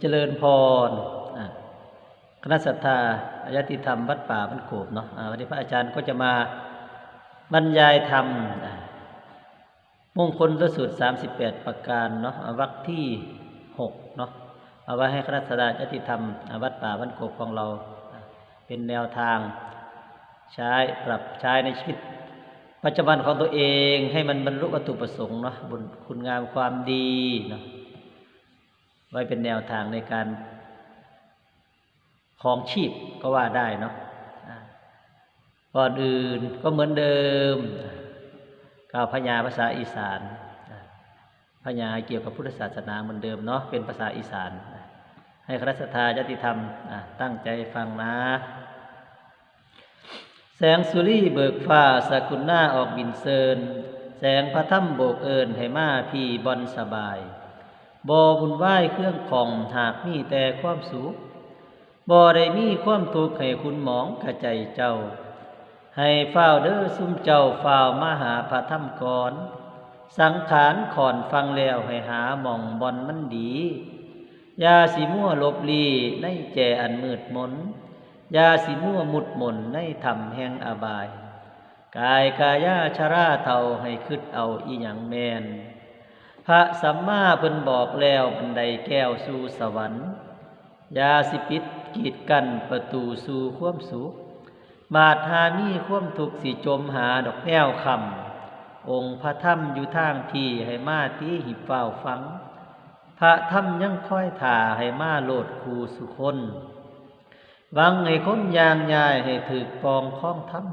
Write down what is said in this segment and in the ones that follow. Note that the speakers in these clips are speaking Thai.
เจริญพรคณะศรัทธาอายติธรรมวัดป่าบ้านโขบเนาะอาวันนี้พระอาจารย์ก็จะมาบรรยายธรรมมงคลพระสูตร38ประการเนาะวรรคที่6เนาะเอาไว้ให้คณะศรัทธาอายติธรรมวัดป่าบ้านโขบของเรา เป็นแนวทางใช้ปรับใช้ในชีวิต ปัจจุบันของตัวเองให้มันบรรลุวัตถุประสงค์เนาะบุญคุณงามความดีเนาะ ไว้เป็นแนวทางในการของชีพก็ว่าได้เนาะก่อนอื่นก็เหมือนเดิมกล่าวพญาภาษาอีสานอ่าพญาเกี่ยวกับพุทธศาสนาเหมือนเดิมเนาะเป็นภาษาอีสาน ให้คณะสัตยาญาติธรรมตั้งใจฟังนะ แสงสุรีเบิกฟ้าสกุลหน้าออกบินเซิน แสงพระถ้ำโบกเอินให้มาพี่บอนสบาย บ่บุญไหว้เครื่องของหากมีแต่ความสุขบ่ได้มีความทุกข์ให้คุณหมองกระใจเจ้า ให้เฝ้าเด้อซุ่มเจ้าเฝ้ามาหาพระธรรมก่อน สังขารขอนฟังแล้วให้หาหม่องบอนมันดียาสิมั่วลบลีในแจอันมืดมนยาสิมั่วมุดมนในธรรมแห่งอบาย กายกายาชราเท่าให้คิดเอาอีหยังแมน พระสัมมาเพิ่นบอกแล้วบันไดแก้วสู่สวรรค์ยาสิปิดกีดกันประตูสู่ความสุขมาดหามีความทุกข์สิจมหาดอกแนวคำองค์พระธรรมอยู่ทางที่ให้มาตีหิบเฝ้าฟัง พระธรรมยังค่อยถ่าให้มาโลดคูสุคนวังให้คนยางยายให้ถือปองข้องธรรม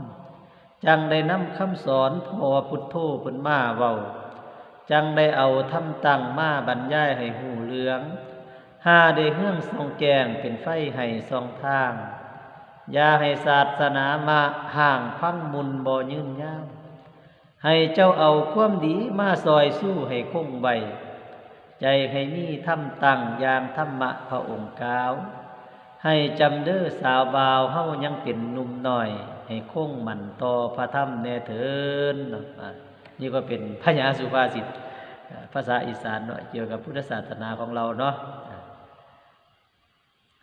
จังได้นำคำสอนพอพุทโธเพิ่นมาเว้า จังได้เอาทำตั้งมาบรรยายให้หูเหลืองหาได้เฮื่องสองแกงเป็นไฟให้สองทาง อย่าให้ศาสนามาห่างพังมุนบ่ยืนยาวให้เจ้าเอาความดีมาซอยสู้ให้คงไวใจให้มีทำตั้งอย่างธรรมะพระองค์กาว ให้จำเด้อสาวบาวเฮายังเป็นหนุ่มหน้อย ให้คงมันต่อพระธรรมแน่เถินเนี่ก็เป็นพญาสุภาษิตภาษาอีสานเนาะเกี่ยวกับพุทธศาสนาของเราเนาะ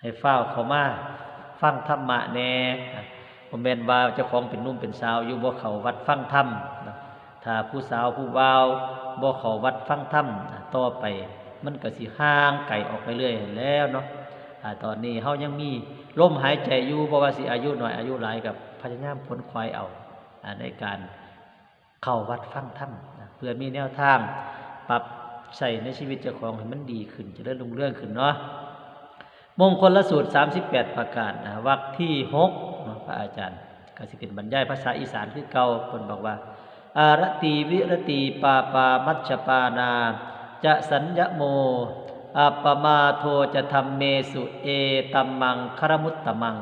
ให้เฝ้าเขามาฟังธรรมะแน่ผมแมนว่าเจ้าของเป็นนุ่มเป็นสาวอยู่บ่เขาวัดฟังธรรมถ้าผู้สาวผู้บ่าวบ่เขาวัดฟังธรรมต่อไปมันก็สิห่างไกลออกไปเรื่อยแล้วเนาะตอนนี้เฮายังมีลมหายใจอยู่เพราะว่าสิอายุหน่อยอายุหลายกับพยายามพ้นควายเอาในการ เข้าวัดฟังธรรมเพื่อมีแนวทางปรับใส่ในชีวิตเจ้าของให้มันดีขึ้นจะได้รุ่งเรื่องขึ้นเนาะมงคลละสูตร 38 ประการนะวรรคที่6พระอาจารย์กสิเป็นบรรยายภาษาอีสานคือเก่าคนบอกว่า อารตีวิรตีปาปามัชปานา จะสัญญโมอัปปมาโทจะทำเมสุเอตัมมังคารมุตตมัง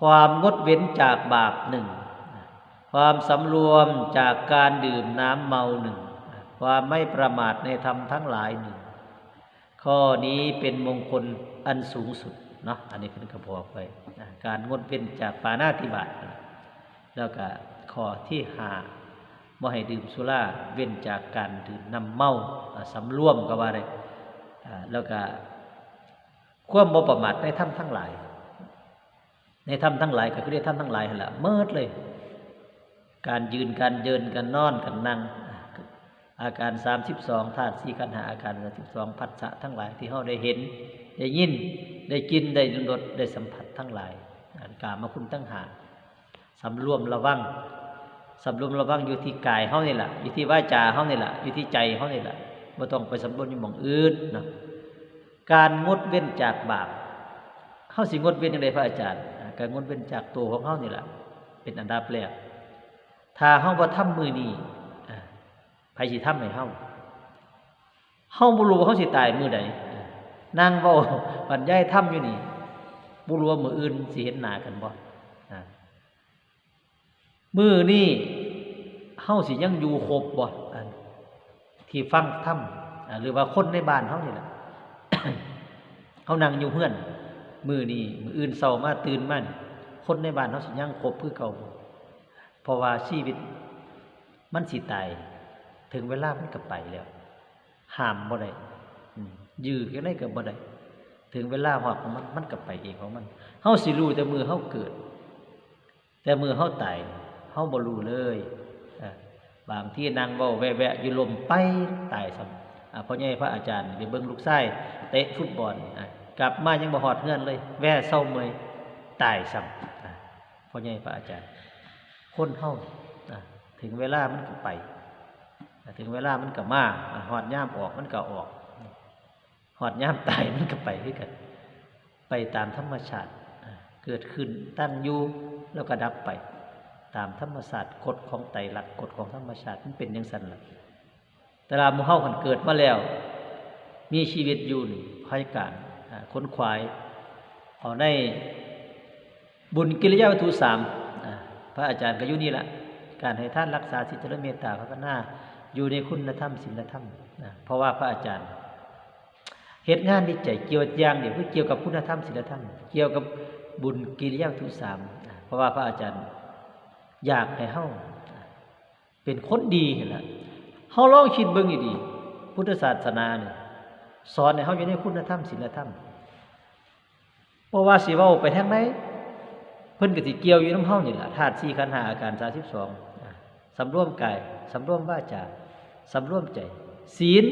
ความงดเว้นจากบาปหนึ่ง ความสำรวมจากการดื่มน้ำเมาหนึ่ง ความไม่ประมาทในธรรมทั้งหลายหนึ่ง ข้อนี้เป็นมงคลอันสูงสุดเนาะอันนี้เป็นกระบอกไว้นะการงดเว้นจากปานาติบาตแล้วก็ข้อที่ห้าบ่ให้ดื่มสุราเว้นจากการดื่มน้ำเมาสำรวมก็ว่าได้แล้วก็ความบ่ประมาทในถ้ำทั้งหลาย ในถ้ำทั้งหลายก็คือในถ้ำทั้งหลายแหละเมิดเลย การยืนการเดินการนอนการนั่ง อาการสามสิบสองธาตุสี่ขันหาอาการสามสิบสองพัสสะทั้งหลายที่เราได้เห็น ได้ยินได้กินได้รสได้สัมผัสทั้งหลายอันกามาคุณตั้งหาสำรวมระวังสำรวมระวังอยู่ที่กายเฮานี่แหละอยู่ที่ว่าจาเฮานี่แหละอยู่ที่ใจเฮานี่แหละบ่ต้องไปสำรวจอยู่หม่องอื่นนะการงดเว้นจากบาปเฮาสิงดเว้นจังไดพระอาจารย์การงดเว้นจากตัวของเฮานี่แหละเป็นอันดับแรก ถ้าเฮาบ่ทำมือนี้อไผสิทำให้เฮาเฮาบ่รู้ว่าเฮาสิตายมื้อใดอ่านั่งเว้าบรรยายธรรมอยู่นี่บ่รู้ว่ามื้ออื่นสิเห็นหน้ากันบ่มื้อนี้เฮาสิยังอยู่ครบบ่ที่ฟังถ้ำอ่าหรือว่าคนในบ้านเขานี่แหละเขานั่งอยู่เพื่อน มือนี่มืออื่นเศร้ามาตื่นมาคนในบ้านเขาสิยังครบคือเก่าบ่ เพราะว่าชีวิตมันสิตายถึงเวลามันก็ไปแล้วห้ามบ่ได้อืมยื้อกันได้ก็บ่ได้ถึงเวลาฮอดของมันมันก็ไปเองของมันเฮาสิรู้แต่มือเฮาเกิด แต่มือเฮาตายเฮาบ่รู้เลยบางที่นางเว้าแวะๆอยู่ลมไปตายซ้ำอะพ่อใหญ่พระอาจารย์ไปเบิ่งลูกชายเตะฟุตบอลกลับมายังบ่ฮอดเฮือนเลย แว่เศร้าเมยตายซ้ำอะพ่อใหญ่พระอาจารย์ คนเฮาอะถึงเวลามันก็ไป ถึงเวลามันก็มาอะฮอดย่ามออกมันก็ออกฮอดย่ามตายมันก็ไปคือกัน ไปตามธรรมชาติ เกิดขึ้นตั้งอยู่แล้วก็ดับไป ตามธรรมศาสตร์กฎของไตรลักษณ์กฎของธรรมชาติมันเป็นอย่างนั้นละแต่ลามู่เฮาคันเกิดมาแล้ว มีชีวิตอยู่นี่ภายการค้นควายเอาในบุญกิริยาวัตถุสาม พระอาจารย์ก็อยู่นี่ละการให้ท่านรักษาสิทธิและเมตตาพระนาอยู่ในคุณธรรมศีลธรรมนะเพราะว่าพระอาจารย์เหตุงานวิจัยเกี่ยวย่างเดียวเกี่ยวกับคุณธรรมศีลธรรม เกี่ยวกับบุญกิริยาวัตถุสามเพราะว่าพระอาจารย์อยากให้เฮาเป็นคนดีเห็นละเฮาลองคิดเบิ่งดีพุทธศาสนาเนี่ยสอนให้เฮาอยู่ในคุณธรรมศีลธรรมบ่ว่าสิเว้าไปทางไหน เพิ่นก็สิเกี่ยวอยู่น้ำเฮานี่ล่ะธาตุ4ขันธ์5อาการ32อะสำรวมกายสำรวมวาจาสำรวมใจ ศีล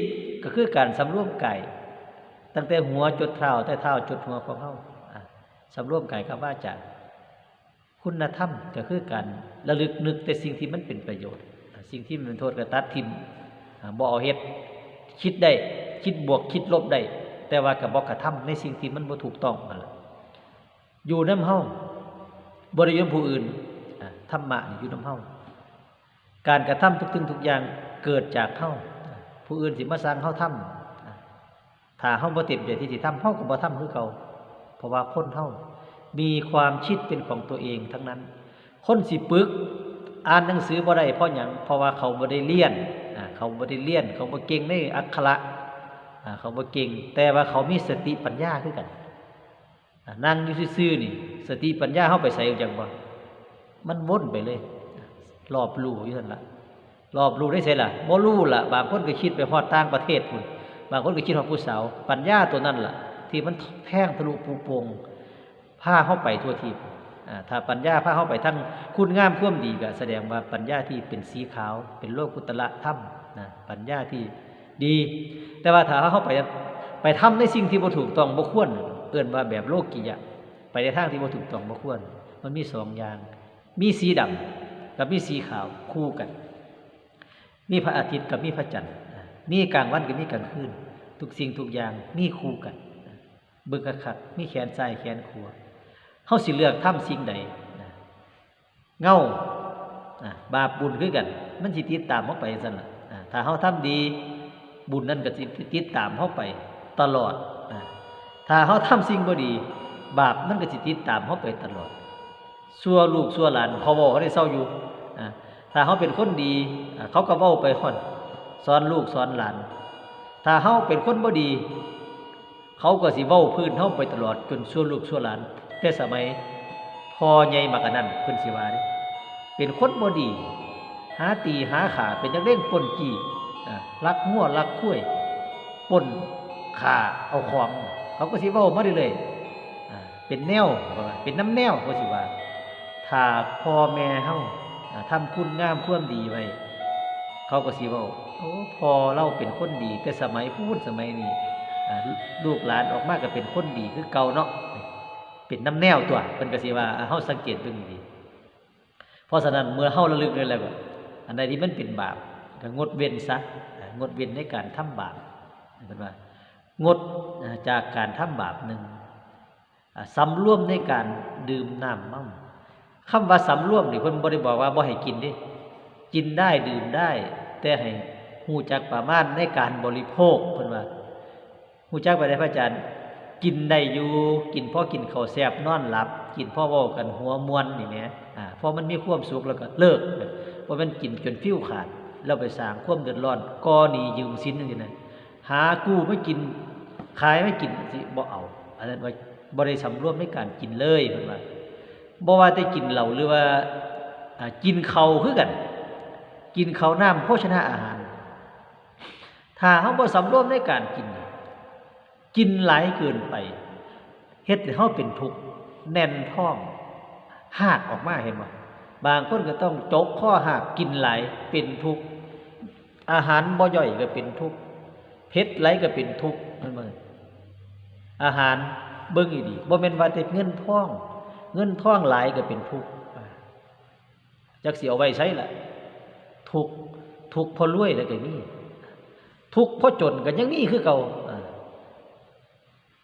ก็คือการสำรวมกายตั้งแต่หัวจดเท้าแต่เท้าจดหัวของเฮาสำรวมกายกับวาจาคุณธรรมก็คือการระลึกนึกแต่สิ่งที่มันเป็นประโยชน์ สิ่งที่มันเป็นโทษก็ตัดทิมอ่าบ่เอาเฮ็ดคิดได้คิดบวกคิดลบได้แต่ว่าก็บ่กกระทำในสิ่งที่มันบ่ถูกต้องนั่นแหละอยู่น้ำเฮา บ่ได้อยู่นำผู้อื่นธรรมะอยู่นำเฮาการกระทำทุกสิ่งทุกอย่างเกิดจากเฮาอ่าผู้อื่นสิมาสั่งเฮาทำอ่าถ้าเฮาบ่เต็มใจที่สิทำเฮาก็บ่ทำคือเก่าเพราะว่าคนเฮามีความคิดเป็นของตัวเองทั้งนั้น คนสิปึก อ่านหนังสือบ่ได้เพราะหยังเพราะว่าเขาบ่ได้เรียนเขาบ่ได้เรียน เขาบ่เก่งในอักขระเขาบ่เก่ง แต่ว่าเขามีสติปัญญาคือกัน นั่งอยู่ซื่อๆนี่ สติปัญญาเฮาไปใส่จังบ่มันวนไปเลย รอบรู้อยู่นั่นละรอบรู้ได้ไสล่ะบ่รู้ละบางคนก็คิดไปฮอดต่างประเทศพุ่นบางคนก็คิดฮอดผู้สาว ปัญญาตัวนั้นล่ะที่มันแทงทะลุปูปงพาเข้าไปทั่วทีถ้าปัญญาพาเข้าไปทั้งคุณงามความดีก็แสดงว่าปัญญาที่เป็นสีขาว เป็นโลกุตละธรรมนะปัญญาที่ดี แต่ว่าถ้าเข้าไปไปทำในสิ่งที่บ่ถูกต้องบ่ควร เอื่นว่าแบบโลกียะไปในทางที่บ่ถูกต้องบ่ควร มันมีสองอย่าง มีสีดำกับมีสีขาวคู่กัน มีพระอาทิตย์กับมีพระจันทร์มีกลางวันกับมีกลางคืนทุกสิ่งทุกอย่างมีคู่กัน เบิ่งคักๆมีแขนซ้ายแขนขวาเฮาสิเลือกทำสิ่งใดเงาอะบาปบุญคือกัน มันสิติดตามเฮาไปซั่นล่ะอะถ้าเฮาทำดีบุญนั้นก็สิติดตามเฮาไปตลอดอ ถ้าเฮาทำสิ่งบ่ดี บาปมันก็สิติดตามเฮาไปตลอดซัวลูกซัวหลานเขาบอกเขาได้เศร้าอยู่ถ้าเฮาเป็นคนดี เขาก็เว้าไปฮอดสอนลูกสอนหลาน ถ้าเฮาเป็นคนบ่ดี เขาก็สิเว้าพื้นเฮาไปตลอดจนชั่วลูกชั่วหลานแต่สมัยพอใหญ่มากันนั้นเพิ่นสิว่าเด้เป็นคนบ่ดี หาตีหาขาเป็นจังเร่งปนกี่ลักงัวลักคุ้ยปนขาเอาของ เขาก็สิเว้ามาเรื่อยๆเป็นแนวว่าเป็นน้ำแนวเขาสิว่าถ้าพ่อแม่เฮาอ่าทำคุณงามความดีไว้เขาก็สิเว้าโอ้พอเราเป็นคนดี แต่สมัยพูดสมัยนี้ลูกหลานออกมาก็เป็นคนดีคือเก่าเนาะเป็นน้ำแนวตัวเพิ่นก็สิว่าเฮาสังเกตเบิ่งดีเพราะฉะนั้นเมื่อเฮาระลึกได้แล้วอันใดที่มันเป็นบาปก็งดเว้นซะงดเว้นในการทำบาปเพิ่นว่า งดจากการทำบาปหนึ่งสำร่วมในการดื่มน้ำเมาคำว่าสำร่วมนี่เพิ่นบ่ได้บอกว่าบ่ให้กินด้กินได้ดื่มได้ แต่ให้ฮู้จักประมาณในการบริโภคเพิ่นว่าหูจักไปได้พระอาจารย์ กินได้อยู่กินพ่อกินข้าวแซ่บนอนหลับ กินพ่อว้ากันหัวมวนนี่แหมอ่าพอมันมีความสุขแล้วก็เลิกเพราะมันกินจนฟิ้วขาดแล้วไปสร้างความเดือดร้อนก่อหนียืมสินจังซี่นะหากู้ไม่กิน ขายไม่กินสิบ่เอาอันนั้นว่าบ่ได้สำรวมในการกินเลยเพิ่นว่าบ่ว่าแต่กินเหล้าหรือว่ากินเขาคือกัน กินเขาน้ำโภชนาอาหาร ถ้าเฮาบ่สำรวมในการกิน กินหลายเกินไปเฮ็ดให้เฮาเป็นทุกข์แน่นท้องหากออกมาเห็นบ่บางคนก็ต้องจกข้อหักกินหลายเป็นทุกข์อาหารบ่ย่อยก็เป็นทุกข์เผ็ดไหลก็เป็นทุกข์นั่นบ่ อาหารเบิ่งอีดีบ่แม่นว่าแต่เงินท่อง เงินท่องหลายก็เป็นทุกข์จักสิเอาไว้ใช้ล่ะ ทุกข์ทุกข์พราะรวยแล้วก็มีทุกข์พราะจนก็ยังมีคือเก่า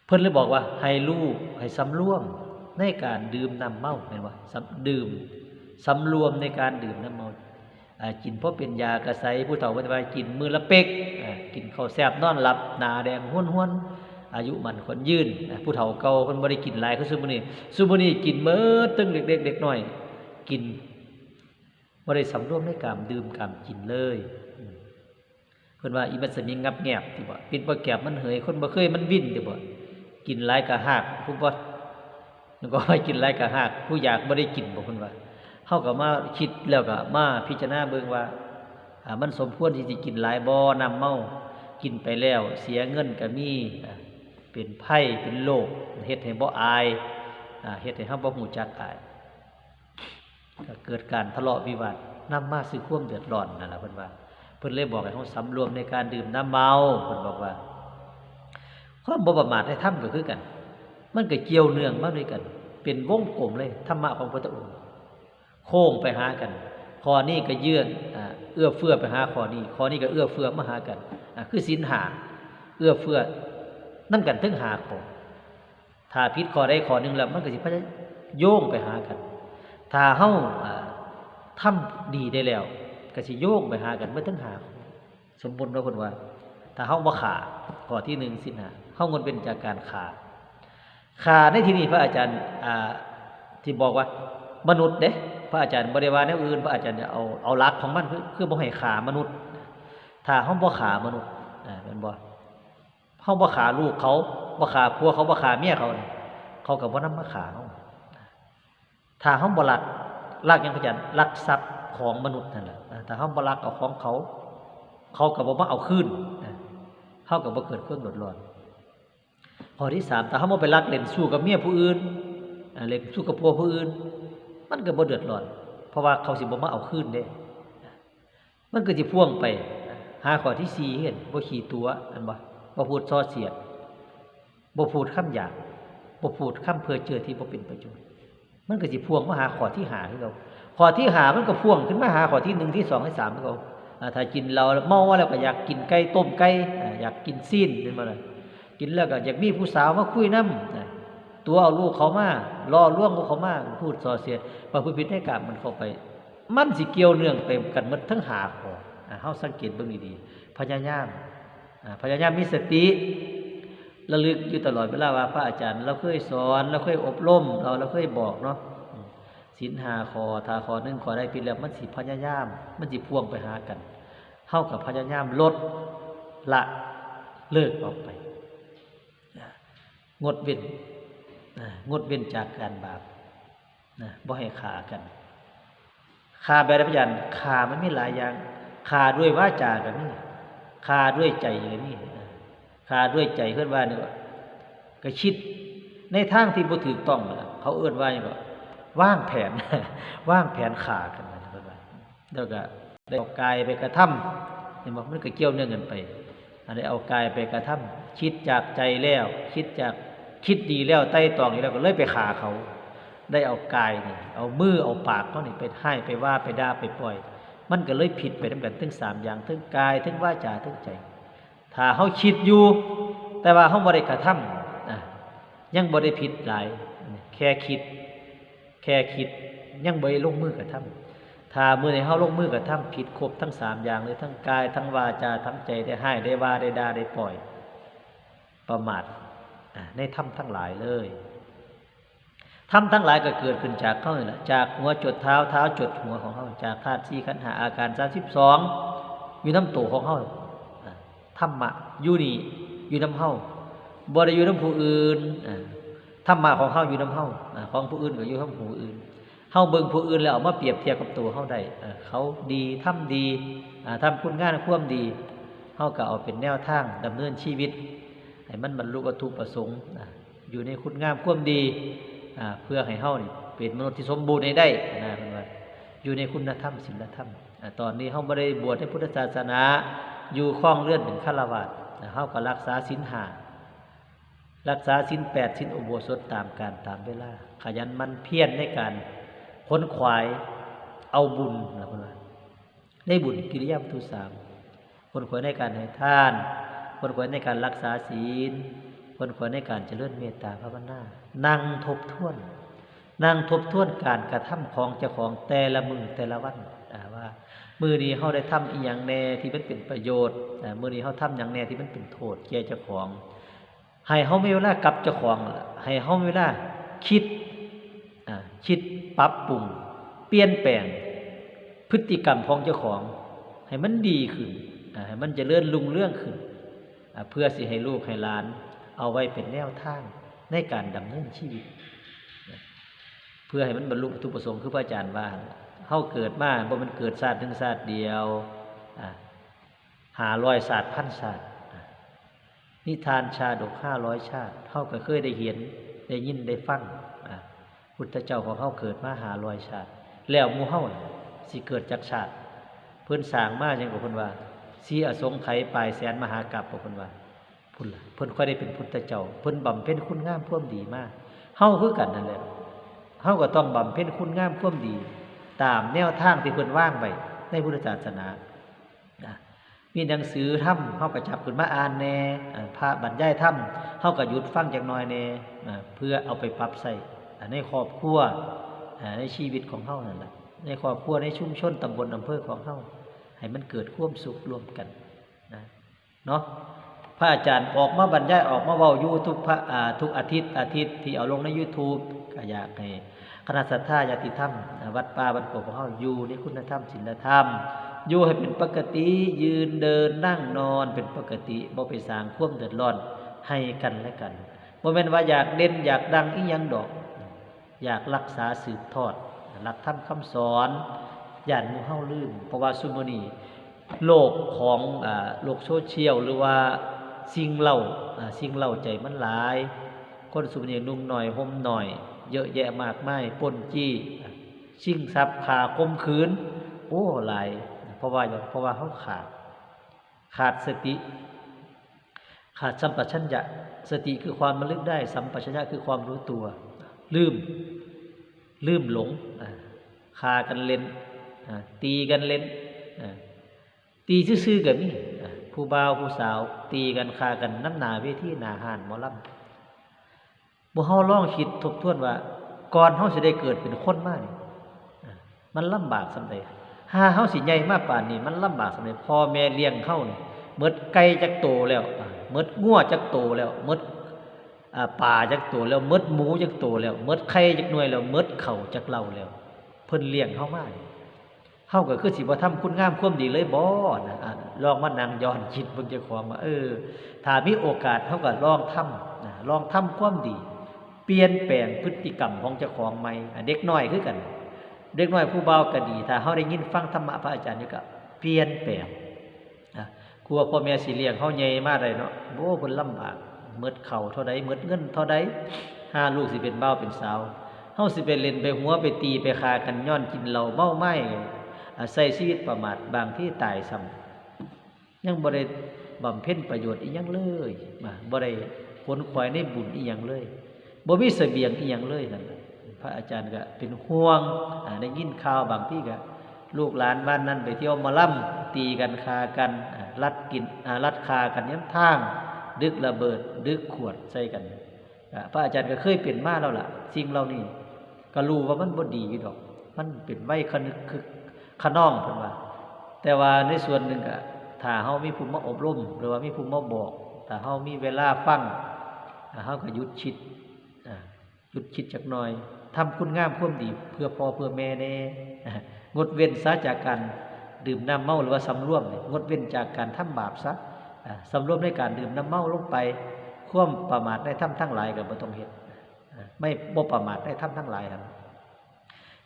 เพิ่นเลยบอกว่า ให้ลูกให้สำรวมในการดื่มน้ำเมาแม่นบ่สำดื่มสำรวมในการดื่มน้ำเมาอ่ากินเพราะเป็นยากระไสผู้เฒ่าเพิ่นว่ากินมือละเป๊กกินข้าวแซบนอนหลับหนาแดงห้วนๆ อายุมันคนยืนอ่าผู้เฒ่าเก่าเพิ่นบ่ได้กินหลายคือซุมื้อนี้ซุมื้อนี้กินเมิดตึงเด็กๆเด็กน้อย กินบ่ได้สำรวมในกามดื่มกามกินเลยอืมเพิ่นว่าอีมันสมิงงับแงบติบ่ปิดบ่แก็บมันเหยคนบ่เคยมันวิ่นติบ่กินหลายกะหากผู้บ่แล้วก็ให้กินหลายกะหาก ผู้อยากบ่ได้กินบ่เพิ่นว่าเฮาก็มาคิดแล้วก็มาพิจารณาเบิ่งว่ามันสมควรที่สิกินหลายบ่น้ำเมากินไปแล้ว เสียเงินก็มีอ่า เป็นไผเป็นโรคเฮ็ดให้บ่อายเฮ็ดให้เฮาบ่ฮู้จักอายก็เกิดการทะเลาะวิวาทนำมาซึ่งความเดือดร้อนนั่นล่ะเพิ่นว่าเพิ่นเลยบอกให้เฮาสำรวมในการดื่มน้ำเมาเพิ่นบอกว่าความบ่ประมาทในธรรมก็คือกัน มันก็เกี่ยวเนื่องมาด้วยกัน เป็นวงกลมเลยธรรมะของพระพุทธองค์โค้งไปหากันข้อนี้ก็เยื่อนเอื้อเฟื้อไปหาข้อนี้ข้อนี้ก็เอื้อเฟื้อมาหากันคือศีลหาเอื้อเฟื้อ นํกันถึงหาข้อถ้าผิดข้อใดข้อหนึงแล้วมันก็สิพยาโยงไปหากัน ถ้าเฮาอ่าทำดีได้แล้วก็สิโยงไปหากันเมื่อทั้งหา สมบูรณ์ว่าคนว่า ถ้าเฮ้าบ่ขาข้อที่หนึ่งสินะเฮ้างดเป็นจากการขาขาในที่นี้พระอาจารย์อที่บอกว่ามนุษย์เด้พระอาจารย์บ่ได้ว่าแนวอื่น พระอาจารย์จะเอาเอาลักของมันคือคือบ่ให้ขามนุษย์ ถ้าเฮาบ่ขามนุษย์อ่าแม่นบ่ เฮาบ่ขาลูกเขาบ่ขาผัวเขาบ่ขาเมียเขา เขาก็บ่นำมาขาเฮาถ้าเฮาบ่รักรักยังพระอาจารย์รักทรัพย์ของมนุษย์นั่นแหละอ่าถ้าเฮาบ่รักเอาของเขา เขาก็บ่าเอาคืนเฮาก็บ่เกิดความเดือดร้อนข้อที่สามถ้าเฮาบ่ไปรักเล่นสู้กับเมียผู้อื่นเล่นสู้กับผัวผู้อื่น มันก็บ่เดือดร้อน เพราะว่าเขาสิบ่มาเอาคืนเด้ มันก็สิพ่วงไป หาข้อที่สี่เห็นบ่ขี่ตัวอันบ่ บ่พูดส่อเสียดบ่พูดคำหยาบบ่พูดคำเพ้อเจอที่บ่เป็นประโยชน์มันก็สิพ่วงมาหาข้อที่หาคือเราข้อที่หามันก็พ่วงขึ้นมาหาข้อที่หนึ่งที่สองที่สามคือเราถ้ากินเราเมาแล้วก็อยากกินไก่ต้มไก่อ่าอยากกินซีนเป็นมาเลยกินแล้วก็อยากมีผู้สาวมาคุยน้ำตัวเอาลูกเขามาล่อล่วงลูกเขามาพูดส่อเสียดประพฤติผิดในกรรมมันเข้าไป มันสิเกี่ยวเนื่องไปกันหมดทั้งหาข้อเฮาสังเกตเบิ่งดีๆพยายามอ่า พยายามมีสติระลึกอยู่ตลอดเวลาว่าพระอาจารย์ เราเคยสอน เราเคยอบรมเราเราเคยบอกเนาะอืมศีลหาคอทาคอนึ่งคอได้ผิดแล้วมันสิพยายาม มันสิพ่วงไปหากันเท่ากับพยายามลดละเลิกออกไป งดเว้นนงดเว้นจากการบาปนะบ่ให้ขากันขาแบบพยานขามันมีหลายอย่างขาด้วยว่าจากับนี่ ขาด้วยใจกับนี่ขาด้วยใจเพื่อนว่าเนี่ยก็คิดในทางที่บ่ถูกต้องนะเขาเอื้อนว่าอย่างก็ว่างแผนว่างแผนขากันนะเพิ่นว่าแล้วก็ได้เอากายไปกระทำเห็นบ่มันก็เกี่ยวเนื่องกันไปอันได้เอากายไปกระทำคิดจากใจแล้ว คิดจากคิดดีแล้วไต้ตองนี่แล้วก็เลยไปขาเขา ได้เอากายนี่เอามือเอาปากเขานี่ไปให้ไปว่าไปด่าไปปล่อย มันก็เลยผิดไปทั้งกันทั้งสามอย่างทั้งกายทั้งวาจาทั้งใจ ถ้าเขาคิดอยู่ แต่ว่าเขาบ่ได้กระทำยังบ่ได้ผิดหลาย แค่คิด แค่คิดยังบ่ได้ลงมือกระทำถ้ามือใดเฮาลงมือกระทำผิดครบทั้งสามอย่างเลยทั้งกายทั้งวาจาทั้งใจได้ให้ได้ว่าได้ด่าได้ปล่อย ประมาทในธรรมทั้งหลายเลย ธรรมทั้งหลายก็เกิดขึ้นจากเขานี่แหละจากหัวจดเท้าเท้าจดหัวของเขาจากธาตุสี่ขันหาอาการ32อยู่น้ำตัวของเขาธรรมะอยู่นี่อยู่น้ำเฮาบ่ได้อยู่น้ำผู้อื่นธรรมะของเฮาอยู่น้ำเฮาอ่าของผู้อื่นก็อยู่น้ำผู้อื่นเฮาเบิ่งผู้อื่นแล้วเอามาเปรียบเทียบกับตัวเฮาได้เขาดีทำดีทำคุณงานความดีเฮาก็เอาเป็นแนวทางดำเนินชีวิตให้มันบรรลุวัตถุประสงค์อยู่ในคุณงามความดี เพื่อให้เฮานี่เป็นมนุษย์ที่สมบูรณ์ให้ได้นะเพิ่นว่าอยู่ในคุณธรรมศีลธรรมอ่าตอนนี้เฮาบ่ได้บวชในพุทธศาสนา อยู่ครองเรือนเป็นฆราวาสถ์อ่าเฮาก็รักษาศีลห้ารักษาศีลแปดศีลอุโบสถตามการตามเวลา ขยันมันเพียรในการค้นขวายเอาบุญนะเพิ่นว่าได้บุญกิริยาวัตถุสามคนควรในการให้ทาน คนควรในการรักษาศีล คนควรในการเจริญเมตตาภาวนานั่งทบทวน นั่งทบทวนการกระทำของเจ้าของแต่ละมือแต่ละวันว่า มือนี้เขาได้ทำอีหยังแน่ที่มันเป็นประโยชน์มือนี้เขาทำอย่างแน่ที่มันเป็นโทษแก่เจ้าของ ให้เขาไมีเวลากับเจ้าของให้เขาไมีเวลาคิดคิดปรับปรุงเปลี่ยนแปลงพฤติกรรมของเจ้าของ ให้มันดีขึ้นให้มันจะเลื่อนลุงเรื่องขึ้นเพื่อสิให้ลูกให้หลาน เอาไว้เป็นแนวทางในการดำเนินชีวิต เพื่อให้มันบรรลุวัตถุประสงค์คือพระอาจารย์ว่าเฮาเกิดมาบ่มันเกิดชาสติหนึ่งชาสติเดียวหาร้อยศาสตร์พันศาสตร์อ่านิทานชาดกห้าร้อยชาติเฮาก็เคยได้เห็นได้ยินได้ฟังพุทธเจ้าของเฮาเกิดมาหาร้อยชาติ แล้วมูเฮาสิเกิดจากชาติ เพิ่อนสางมาจังกับเพิ่นว่าสีอสงไขยปลายแสนมหากรัปบอกเพิ่นว่า พุ่นละเพิ่นค่อยได้เป็นพุทธเจ้าเพิ่นบำเพ็ญคุณงามควมดีมากเฮาคือกันนั่นแหละเฮาก็ต้องบำเพ็ญคุณงามควมดี ตามแนวทางที่เพิ่นว่างไว้ในพุทธศาสนามีหนังสือธรรมเฮาก็จับขึ้นมาอ่านแน่อ่าพระบรรยายธรรมเฮาก็หยุดฟังจักน่อยแน่เพื่อเอาไปปรับใช้อ่ในครอบครัวในชีวิตของเฮานั่นแหละในครอบครัวในชุมชนตำบลอำเภอของเฮาให้มันเกิดความสุขร่วมกันนะเนาะ พระอาจารย์ออกมาบรรยายออกมาเว้าอยู่ทุกพระอ่าทุกอาทิตย์อาทิตย์ที่เอาลงใน YouTube ก็อยากให้คณะสัตยาญาติธรรม วัดป่าบ้านโกกของเฮาอยู่ในคุณธรรมศีลธรรม อยู่ให้เป็นปกติยืนเดินนั่งนอนเป็นปกติบ่ไปสร้างความเดือดร้อนให้กันและกันบ่แม่นว่าอยากเด่นอยากดังอีหยังดอก อยากรักษาสืบทอดหลักธรรมคำสอนย่านหมู่เฮาลืมเพราะว่าซุมอนี้โลกของอโลกโซเชียลหรือว่า สิ่งเล่าสิ่งเล่าใจมันหลาย คนซุมื้อนี้นุ่งหน่อยห่มหน่อย เยอะแยะมากมายป้นจี้ชิงทรัพย์ขาคมขืน โอ้หลายเพราะว่าหยังเพราะว่าเฮาขาด ขาดสติ ขาดสัมปชัญญะสติคือความระลึกได้ สัมปชัญญะคือความรู้ตัว ลืม ลืมหลงอ่าคากันเล่นตีกันเล่นตีซื่อๆกับนี่ ผู้บ่าวผู้สาว ตีกันคากันน้ำหนาเวทีหนาหานหมอลำบ่เฮาล่องคิดทบทวนว่าก่อนเฮาสิได้เกิดเป็นคนมานี่มันลำบากสำใดหาเฮาสิใหญ่มากป่านนี้ มันลำบากสำใดพ่อแม่เลี้ยงเฮานี่หมดไก่จักโตแล้วอ่าหมดงัวจักโตแล้วหมดอ่าป่าจักตัวแล้วมดหมูจักตัวแล้วมดไข่จักหน่วยแล้วมดเข่าจักเล่าแล้ว เพิ่นเลี้ยงเฮามานี่ เฮาก็คือสิบ่ทำคุณงามความดีเลยบ่นะลองมานั่งย้อนคิดเบิ่งเจ้าของว่าเออถ้ามีโอกาสเฮาก็ลองทำนะลองทำความดี เปลี่ยนแปลงพฤติกรรมของเจ้าของใหม่เด็กน้อยคือกัน เด็กน้อยผู้เบาก็ดี ถ้าเฮาได้ยินฟังธรรมะพระอาจารย์นี่ก็เปลี่ยนแปลงอะกลัวพ่อแม่สิเลี้ยงเฮาใหญ่มาได้เนาะโอ้เพิ่นลำบากเมิดเข่าเท่าใดเมิดเงินเท่าใดห้าลูกสิเป็นเบ้าเป็นสาวเฮาสิไปเล่นไปหัวไปตีไปคากันย้อนกินเหล้าเมาไม้ ใส่ชีวิตประมาทบางที่ตายซ้ำยังบ่ได้บำเพ็ญประโยชน์อีหยังเลยมาบ่ได้ผลควายในบุญอีหยังเลยบ่มีเสบียงอีหยังเลยนั่นพระอาจารย์ก็เป็นห่วงอ่าได้ยินข่าวบางที่ก็ลูกหลานบ้านนั้นไปเที่ยวมาล่ำตีกันคากันอ่าลัดกินอ่าลัดคากันย้ำทาง ดึกระเบิด ดึกขวดใส่กันพระอาจารย์ก็เคยเปลี่ยนมาแล้วล่ะสิ่งเหล่านี้ก็รู้ว่ามันบ่ดีอยู่ดอก มันเป็นไว้คนึกคึก ขนองเพิ่นว่า แต่ว่าในส่วนหนึ่งก็ถ้าเฮามีผู้มาอบรม หรือว่ามีผู้มาบอกถ้าเฮามีเวลาฟังอ่าเฮาก็หยุดคิดหยุดคิดจักหน่อยทำคุณงามความดีเพื่อพ่อเพื่อแม่แน่งดเว้นซะจากการดื่มน้ำเมาหรือว่าสำรวมเนี่ยงดเว้นจากการทำบาปซะสำรวมในการดื่มน้ำเมาลงไปคว่ำประมาทได้ทำทั้งหลายกับบ่ต้องเฮ็ดอ่าไม่บ่ประมาทได้ทำทั้งหลายครับ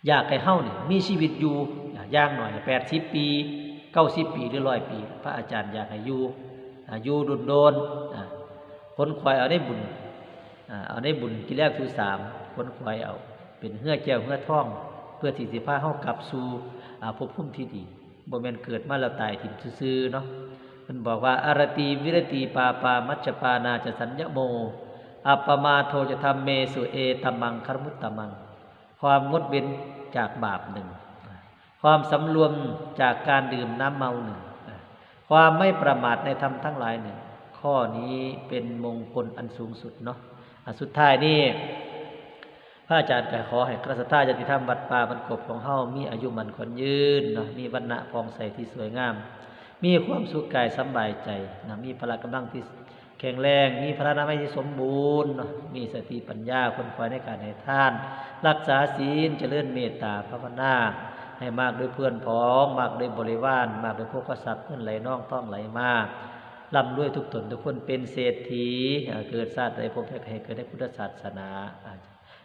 อยากให้เฮานี่มีชีวิตอยู่ ย่างหน่อย80ปี90ปีหรือ100ปี พระอาจารย์อยากให้อยู่อ่ายู่โดนๆอ่าคนควายเอาได้บุญอเอาในบุญกิแรกทูสามคนควายเอา เป็นเหื่อแก้วเหื่อท่อง เพื่อที่สิพาเฮากลับสู่ภพภูมิที่ดีบ่แมนเกิดมาแล้วตายถิ่มซื่อเนาะเพิ่นบอกว่าอารตีวิรตีปาปามัจจปานาจะสัญญโมอัปปมาโทจะทำเมสุเอตมมังคารมุตตมัง ความงดเว้นจากบาปหนึ่ง ความสำรวมจากการดื่มน้ำเมาหนึ่งความไม่ประมาทในธรรมทั้งหลายหนึ่งข้อนี้เป็นมงคลอันสูงสุดเนาะอันสุดท้ายนี่พระอาจารย์ก็ขอให้กระสัทธาญาติธรรมวัดป่าบรรกบของเฮามีอายุมันคนยืนเนาะมีวรรณะพองใสที่สวยงาม มีความสุขกายสบายใจนะมีพละกำลังที่แข็งแรง มีพระนามัยที่สมบูรณ์เนาะมีสติปัญญาคนคอยในการให้ท่าน รักษาศีลเจริญเมตตาภาวนา ให้มากด้วยเพื่อนพ้อง มากด้วยบริวาร มากด้วยพวกทรัพย์เงินไหลน่องต้องไหลมาร่ำด้วยทุกตนทุกคนเป็นเศรษฐีเกิดชาติใดพบให้เกิดในพุทธศาสนา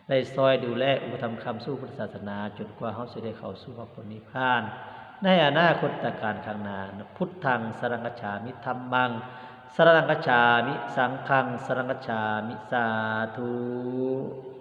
ได้ซอยดูแลอุปธรรมคำสู้พุทธศาสนาจนกว่าเขาจะได้เข้าสู่พระพุทธนิพพาน ในอนาคตการข้างหน้าพุทธังสรังกจฉามิธรรมังสรังกจฉามิสังฆังสรังกจฉามิสาธุ